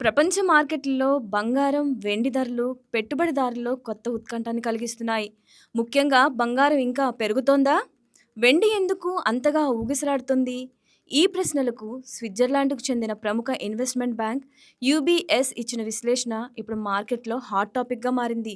ప్రపంచ మార్కెట్లలో బంగారం, వెండి ధరలు పెట్టుబడిదారుల్లో కొత్త ఉత్కంఠని కలిగిస్తున్నాయి. ముఖ్యంగా బంగారం ఇంకా పెరుగుతోందా? వెండి ఎందుకు అంతగా ఊగిసలాడుతుంది? ఈ ప్రశ్నలకు స్విట్జర్లాండ్‌కు చెందిన ప్రముఖ ఇన్వెస్ట్‌మెంట్ బ్యాంక్ యూబీఎస్ ఇచ్చిన విశ్లేషణ ఇప్పుడు మార్కెట్‌లో హాట్ టాపిక్‌గా మారింది.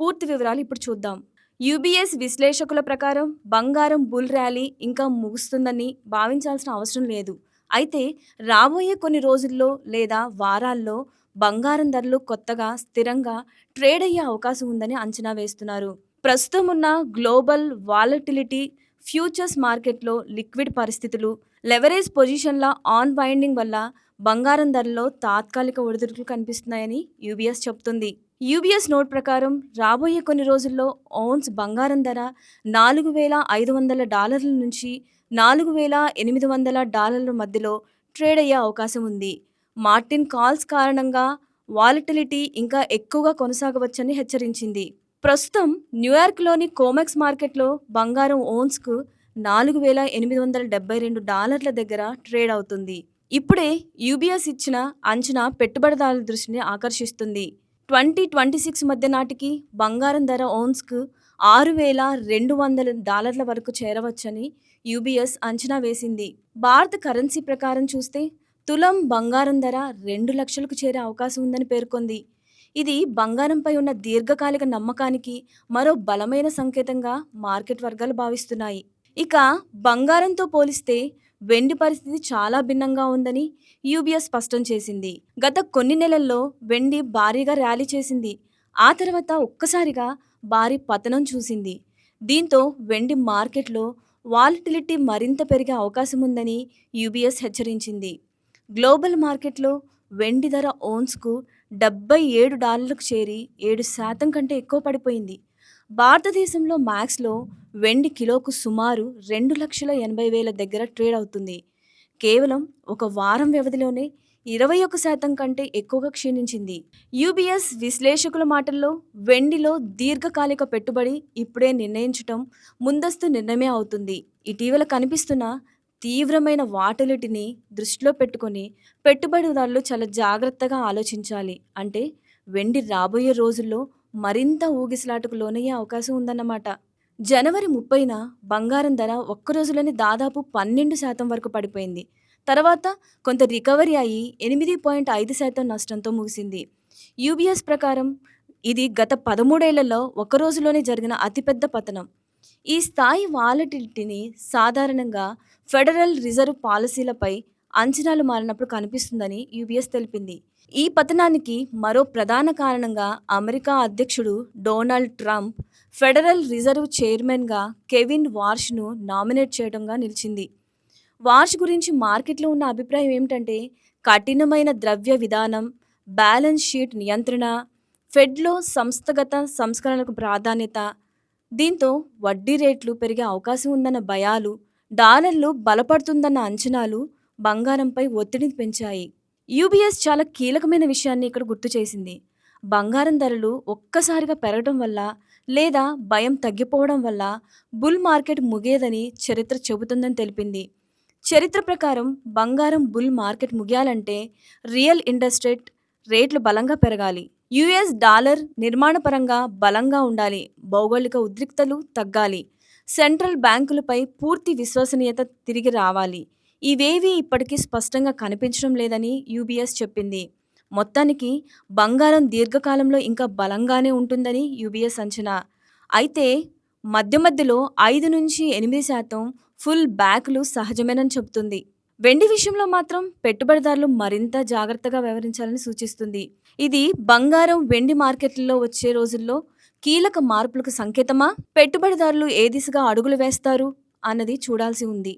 పూర్తి వివరాలు ఇప్పుడు చూద్దాం. యూబీఎస్ విశ్లేషకుల ప్రకారం బంగారం బుల్ ర్యాలీ ఇంకా ముగుస్తుందని భావించాల్సిన అవసరం లేదు. అయితే రాబోయే కొన్ని రోజుల్లో లేదా వారాల్లో బంగారం ధరలు కొత్తగా స్థిరంగా ట్రేడ్ అయ్యే అవకాశం ఉందని అంచనా వేస్తున్నారు. ప్రస్తుతం ఉన్న గ్లోబల్ వాలటిలిటీ, ఫ్యూచర్స్ మార్కెట్‌లో లిక్విడ్ పరిస్థితులు, లెవరేజ్ పొజిషన్ల ఆన్ బైండింగ్ వల్ల బంగారం ధరల్లో తాత్కాలిక ఒడిదుడుకులు కనిపిస్తున్నాయని యూబీఎస్ చెబుతుంది. యూబీఎస్ నోట్ ప్రకారం రాబోయే కొన్ని రోజుల్లో ఓన్స్ బంగారం ధర నాలుగు వేల ఐదు వందల డాలర్ల నుంచి నాలుగు వేల ఎనిమిది వందల డాలర్ల మధ్యలో ట్రేడ్ అయ్యే అవకాశం ఉంది. మార్టిన్ కాల్స్ కారణంగా వాలటిలిటీ ఇంకా ఎక్కువగా కొనసాగవచ్చని హెచ్చరించింది. ప్రస్తుతం న్యూయార్క్‌లోని కోమెక్స్ మార్కెట్‌లో బంగారం ఓన్స్కు నాలుగు వేల ఎనిమిది వందల డెబ్బై రెండు డాలర్ల దగ్గర ట్రేడ్ అవుతుంది. ఇప్పుడే యూబీఎస్ ఇచ్చిన అంచనా పెట్టుబడిదారుల దృష్టిని ఆకర్షిస్తుంది. ట్వంటీ ట్వంటీ సిక్స్ మధ్య నాటికి బంగారం ధర ఓన్స్కు ఆరు వేల రెండు వందల డాలర్ల వరకు చేరవచ్చని యూబీఎస్ అంచనా వేసింది. భారత కరెన్సీ ప్రకారం చూస్తే తులం బంగారం ధర రెండు లక్షలకు చేరే అవకాశం ఉందని పేర్కొంది. ఇది బంగారంపై ఉన్న దీర్ఘకాలిక నమ్మకానికి మరో బలమైన సంకేతంగా మార్కెట్ వర్గాలు భావిస్తున్నాయి. ఇక బంగారంతో పోలిస్తే వెండి పరిస్థితి చాలా భిన్నంగా ఉందని యూబీఎస్ స్పష్టం చేసింది. గత కొన్ని నెలల్లో వెండి భారీగా ర్యాలీ చేసింది. ఆ తర్వాత ఒక్కసారిగా భారీ పతనం చూసింది. దీంతో వెండి మార్కెట్‌లో వాలటిలిటీ మరింత పెరిగే అవకాశం ఉందని యూబీఎస్ హెచ్చరించింది. గ్లోబల్ మార్కెట్‌లో వెండి ధర ఓన్స్కు డెబ్బై ఏడు డాలర్లకు చేరి ఏడు శాతం కంటే ఎక్కువ పడిపోయింది. భారతదేశంలో మ్యాక్స్లో వెండి కిలోకు సుమారు రెండు లక్షల ఎనభై వేల దగ్గర ట్రేడ్ అవుతుంది. కేవలం ఒక వారం వ్యవధిలోనే ఇరవై ఒక్క శాతం కంటే ఎక్కువగా క్షీణించింది. యూబీఎస్ విశ్లేషకుల మాటల్లో వెండిలో దీర్ఘకాలిక పెట్టుబడి ఇప్పుడే నిర్ణయించటం ముందస్తు నిర్ణయమే అవుతుంది. ఇటీవల కనిపిస్తున్న తీవ్రమైన వాటిలిటిని దృష్టిలో పెట్టుకొని పెట్టుబడిదారులు చాలా జాగ్రత్తగా ఆలోచించాలి. అంటే వెండి రాబోయే రోజుల్లో మరింత ఊగిసలాటకు లోనయ్యే అవకాశం ఉందన్నమాట. జనవరి ముప్పైన బంగారం ధర ఒక్క రోజులోనే దాదాపు పన్నెండు శాతం వరకు పడిపోయింది. తర్వాత కొంత రికవరీ అయ్యి ఎనిమిది పాయింట్ ఐదు శాతం నష్టంతో ముగిసింది. యూబీఎస్ ప్రకారం ఇది గత పదమూడేళ్ళలో ఒక్కరోజులోనే జరిగిన అతిపెద్ద పతనం. ఈ స్థాయి వాలటిలిటీని సాధారణంగా ఫెడరల్ రిజర్వ్ పాలసీలపై అంచనాలు మారినప్పుడు కనిపిస్తుందని యూబీఎస్ తెలిపింది. ఈ పతనానికి మరో ప్రధాన కారణంగా అమెరికా అధ్యక్షుడు డొనాల్డ్ ట్రంప్ ఫెడరల్ రిజర్వ్ చైర్మన్‌గా కెవిన్ వార్ష్‌ను నామినేట్ చేయడంగా నిలిచింది. వార్ష్ గురించి మార్కెట్‌లో ఉన్న అభిప్రాయం ఏమిటంటే కఠినమైన ద్రవ్య విధానం, బ్యాలెన్స్ షీట్ నియంత్రణ, ఫెడ్‌లో సంస్థాగత సంస్కరణలకు ప్రాధాన్యత, దీంతో వడ్డీ రేట్లు పెరిగే అవకాశం ఉందన్న భయాలు, డాలర్లు బలపడుతుందన్న అంచనాలు బంగారంపై ఒత్తిడిని పెంచాయి. యూబీఎస్ చాలా కీలకమైన విషయాన్ని ఇక్కడ గుర్తు చేసింది. బంగారం ధరలు ఒక్కసారిగా పెరగడం వల్ల లేదా భయం తగ్గిపోవడం వల్ల బుల్ మార్కెట్ ముగియదని చరిత్ర చెబుతుందని తెలిపింది. చరిత్ర ప్రకారం బంగారం బుల్ మార్కెట్ ముగియాలంటే రియల్ ఇండస్ట్రేట్ రేట్లు బలంగా పెరగాలి. యూఎస్ డాలర్ నిర్మాణపరంగా బలంగా ఉండాలి. భౌగోళిక ఉద్రిక్తలు తగ్గాలి. సెంట్రల్ బ్యాంకులపై పూర్తి విశ్వసనీయత తిరిగి రావాలి. ఇవేవీ ఇప్పటికీ స్పష్టంగా కనిపించడం లేదని యూబీఎస్ చెప్పింది. మొత్తానికి బంగారం దీర్ఘకాలంలో ఇంకా బలంగానే ఉంటుందని యూబీఎస్ అంచనా. అయితే మధ్య మధ్యలో ఐదు నుంచి ఎనిమిది శాతం ఫుల్ బ్యాక్‌లు సహజమేనని చెబుతుంది. వెండి విషయంలో మాత్రం పెట్టుబడిదారులు మరింత జాగ్రత్తగా వ్యవహరించాలని సూచిస్తుంది. ఇది బంగారం, వెండి మార్కెట్లలో వచ్చే రోజుల్లో కీలక మార్పులకు సంకేతమా? పెట్టుబడిదారులు ఏ దిశగా అడుగులు వేస్తారు అన్నది చూడాల్సి ఉంది.